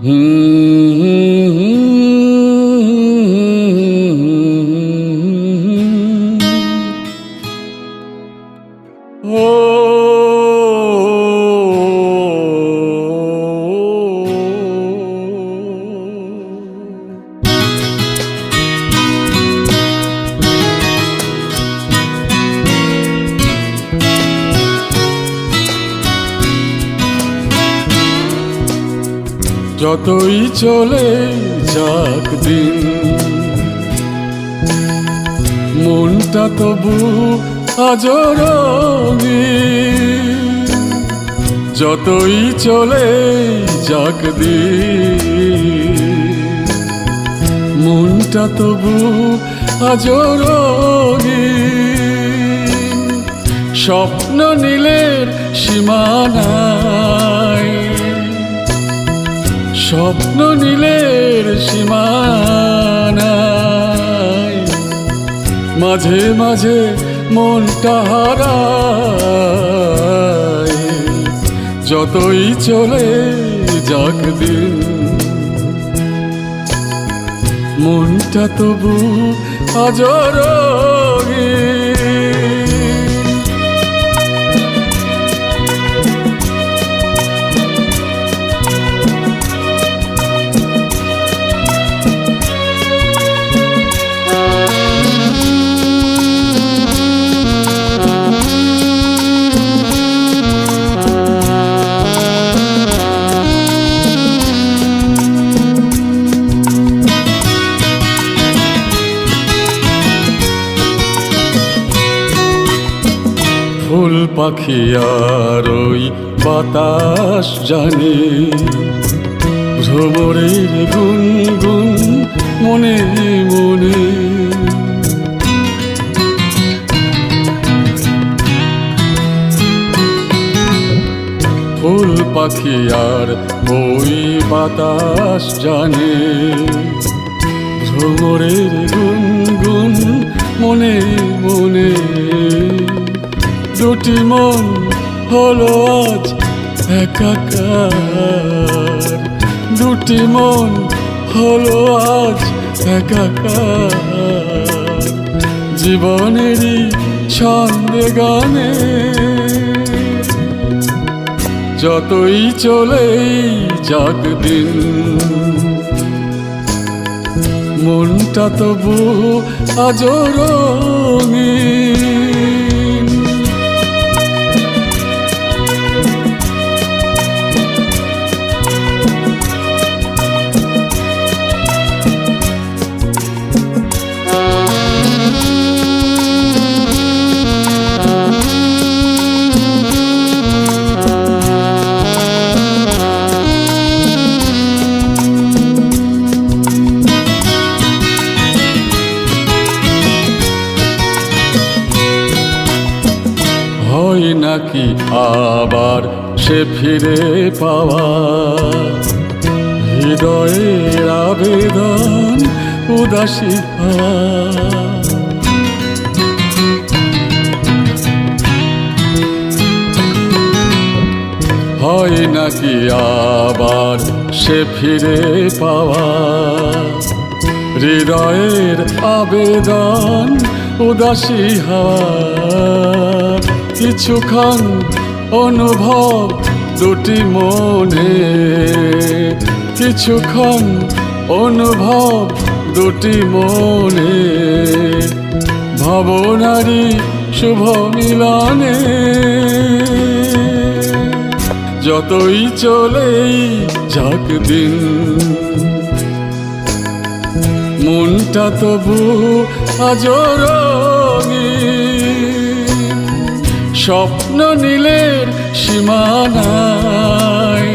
Mm-hmm. Oh. যতই চলে যাক দিন, মনটা তবু আজরঙি যতই চলে যাক দিন, মনটা তবু আজরঙি স্বপ্ন নীলের সীমানায় স্বপ্ন নীলের সীমানায়। মাঝে মাঝে মনটা হারায়। যতই চলে যাক দিন মনটা তবু আজরঙি ফুল পাখি আর ওই বাতাস জানে। ভ্রমরের গুনগুন মনে মনে। ফুল পাখি আর ওই বাতাস জানে। ভ্রমরের গুনগুন দুটি মন হলো আজ একাকার। দুটি মন হলো আজ একাকার। জীবনেরই ছন্দে গানে যতই চলেই যাক দিন, মনটা তবু আজও রঙিন। নাকি আবার সে ফিরে পাওয়া? হৃদয়ের আবেদন উদাসী। হয় নাকি আবার সে ফিরে পাওয়া? হৃদয়ের আবেদন উদাসী হওয়া। কিছুক্ষণ অনুভব দুটি মনে। কিছুক্ষণ অনুভব দুটি মনে। ভাবনারি শুভ মিলনে। যতই চলেই যাক দিন, মনটা তবু আজরঙি স্বপ্ন নীলের সীমানায়।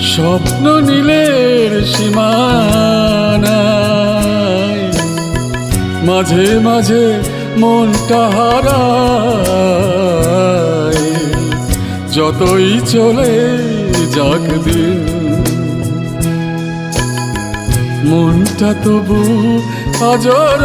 স্বপ্ন নীলের সীমানায়। মাঝে মাঝে মনটা হারায়। যতই চলে যাক দিন, মনটা তবু আজর